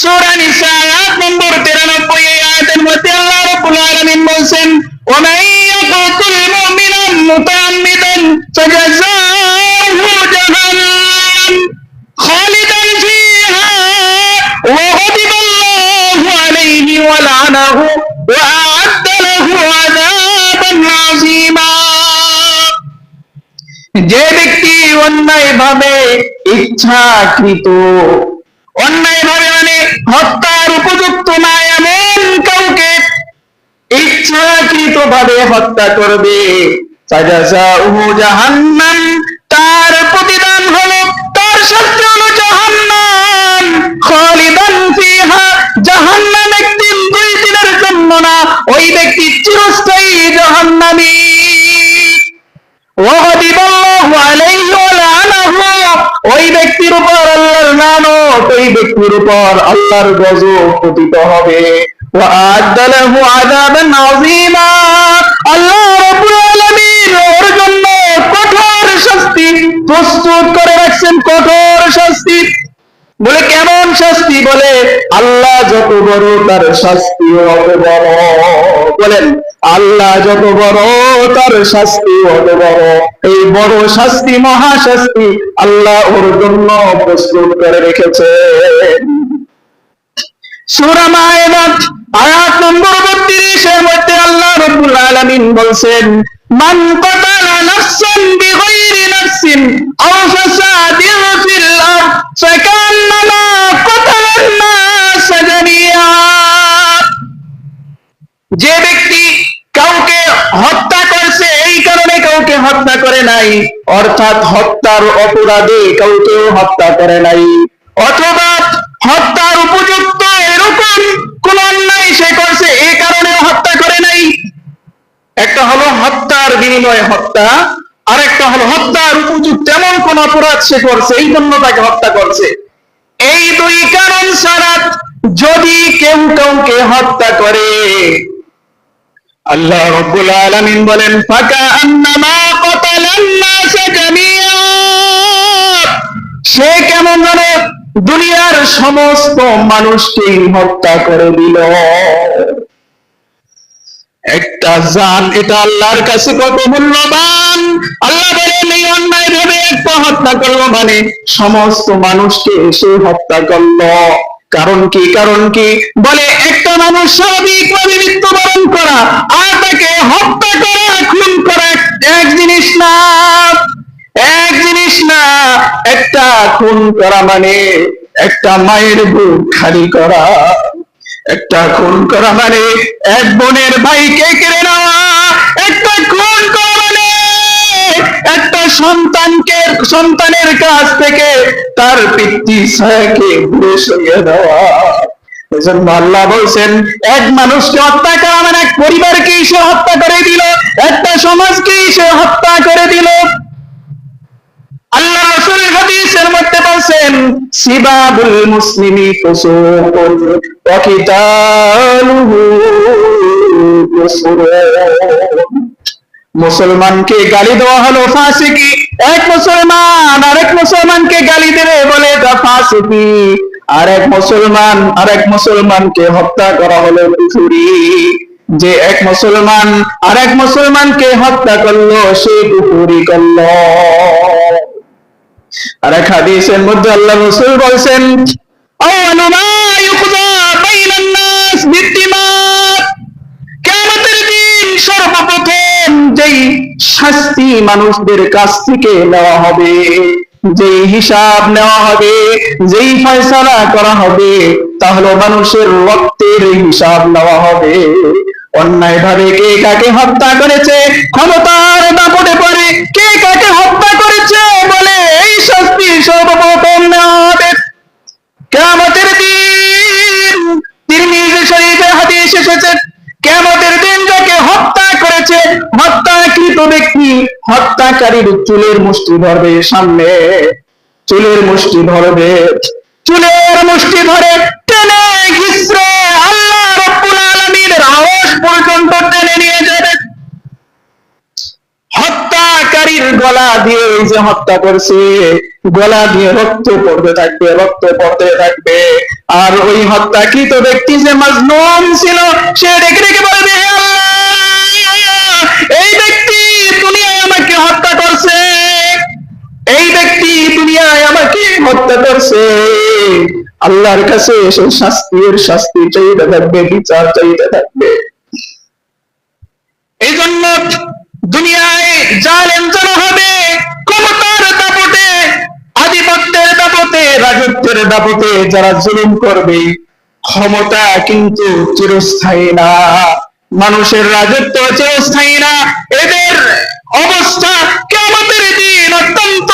সূরা নিসা আয়াত নম্বর 93 এই আয়াতের মধ্যে আল্লাহ রাব্বুল আলামিন বলছেন ওয়া ইয়াকুতুল মুমিনান মুতাআম্মিদান ফাজাযাউহু জাহান্নাম খালিদান ফিহা ওয়া গাদিবা আল্লাহু আলাইহি ওয়া লা'নাহু ওয়া আ'আদ্দা লাহু আযাবান আযীমা। যে ব্যক্তি অন্যায় ভাবে ইচ্ছাকৃত অন্যায় ভাবে মানে হত্যার উপযুক্ত না, এমন কাউকে ইচ্ছাকৃত ভাবে হত্যা করবে। তার প্রতিদান হলো, তার শাস্তি হলো জাহান্নাম। খালিদান ফিহা, জাহান্নাম একদিন দুই দিনের জন্য না, ওই ব্যক্তি চিরস্থায়ী জাহান্নামী ওয়াগদিব আল্লাহু আলাইহি ওয়া লা'নাহু ওই ব্যক্তির উপর আল্লাহর লানত ওই ব্যক্তির উপর আল্লাহর গজব পতিত হবে। আল্লাহ কঠোর শাস্তি প্রস্তুত করে রাখছেন, কঠোর শাস্তি। বলে কেমন শাস্তি? বলে, আল্লাহ যত বড় তার শাস্তি অত বড়। বলেন, আল্লাহ যত বড়, তার শাস্তি অত বড়। এই বড় শাস্তি মহা শাস্তি আল্লাহ ওর জন্য প্রস্তুত করে রেখেছে। সূরা মায়েদা আয়াত নম্বর 32 এর মধ্যে আল্লাহ রাব্বুল বলছেন, মান কাতালা নাফসান বিগাইরি নাফসিন আও ফাসাদিন ফিল আরদ ফাকান্নামা জামিআ যে ব্যক্তি কাউকে হত্যা করছে, এই কারণে কাউকে হত্যা করে নাই। অর্থাৎ হত্যার অপরাধে কাউকেও হত্যা করে নাই। অথবা হত্যার উপযুক্ত এরকম কোন অন্যায় সে করছে এই কারণে হত্যা করে নাই। একটা হলো হত্যার বিনিময়ে হত্যা আর একটা হলো হত্যার উপযুক্ত এমন কোন অপরাধ সে করছে, এই জন্য তাকে হত্যা করছে। এই দুই কারণ ছাড়া যদি কেউ কাউকে হত্যা করে আল্লাহ রব্বুল আলামিন বলেন, ফাকা আন্নামা কাতালান নাস সে কেমন জানে দুনিয়ার সমস্ত মানুষকে হত্যা করে দিল। একটা জান, এটা আল্লাহর কাছে কত মূল্যবান। আল্লাহ বলেন, এই অন্যায় ভাবে একটা হত্যা করল মানে সমস্ত মানুষকে এসে হত্যা করল। কারণ কি? কারণ কি? বলে, একটা মানুষ স্বাভাবিকভাবে মৃত্যুবরণ করা আর তাকে হত্যা করা খুন করা এক জিনিস না। এক জিনিস না, একটা খুন করা মানে একটা মায়ের বুক খালি করা। একটা খুন করা মানে এক বোনের ভাইকে কেড়ে নেওয়া? একটা সন্তানকে, সন্তানের কাছ থেকে তার পিতৃ ছায়াকে দূরে সরিয়ে দেওয়া। আল্লাহ বলছেন, এক মানুষকে হত্যা করা মানে এক পরিবারকে সে হত্যা করে দিল, একটা সমাজকে সে হত্যা করে দিল। আল্লাহ রাসূল হাদিসের মধ্যে বলছেন, সিবাবুল মুসলিমি ফুসুকুন ওয়া কিতালুহু মুসলমানকে গালি দেওয়া হলো ফাঁসিকি। এক মুসলমান আরেক মুসলমানকে গালি দেবে বলে দা ফাঁসিকি আর এক মুসলমান আরেক মুসলমানকে হত্যা করা হলো কুফুরি। যে এক মুসলমান আর মুসলমানকে হত্যা করল, সে কুফুরি করল। আর এক হাদিসের মধ্যে আল্লাহ রসুল বলছেন ও অনুমা যেই শাস্তি মানুষদের কাছ থেকে নেওয়া হবে। যেই হিসাব নেওয়া হবে, যেই ফয়সালা করা হবে, তাহলে মানুষের রক্তের হিসাব নেওয়া হবে। অন্যায় ভাবে কে কাকে হত্যা করেছে, ক্ষমতার দাপটে পড়ে কে কাকে হত্যা করেছে হত্যাকারীর চুলের মুষ্টি ধরবে সামনে, চুলের মুষ্টি ধরবে, চুলের মুষ্টি ধরে টেনে ঘিসড়ে আল্লাহ রব্বুল আলামিনের আওয়াজ পর্যন্ত টেনে নিয়ে যাবে। হত্যাকারীর গলা দিয়ে এই যে হত্যা করছে, গলা দিয়ে রক্ত পড়তে থাকবে, রক্ত পড়তে থাকবে। আর ওই হত্যাকৃত ব্যক্তি যে মাজলুম ছিল, সে ডেকে ডেকে বলবে "হে আল্লাহ, এই ব্যক্তি দুনিয়ায় আমাকে হত্যা করছে এই ব্যক্তি দুনিয়ায় আমাকে হত্যা করছে। আল্লাহর কাছে সেই শাস্তির শাস্তি চাইতে থাকবে, বিচার চাইতে থাকবে। এই জন্য দুনিয়ায় জালেম হবে, ক্ষমতার দাপটে, আধিপত্যের দাপটে, রাজত্বের দাপটে যারা জুলুম করবে, ক্ষমতা কিন্তু চিরস্থায়ী না। মানুষের রাজত্ব চিরস্থায়ী না। এদের অবস্থা কেমতের দিন অত্যন্ত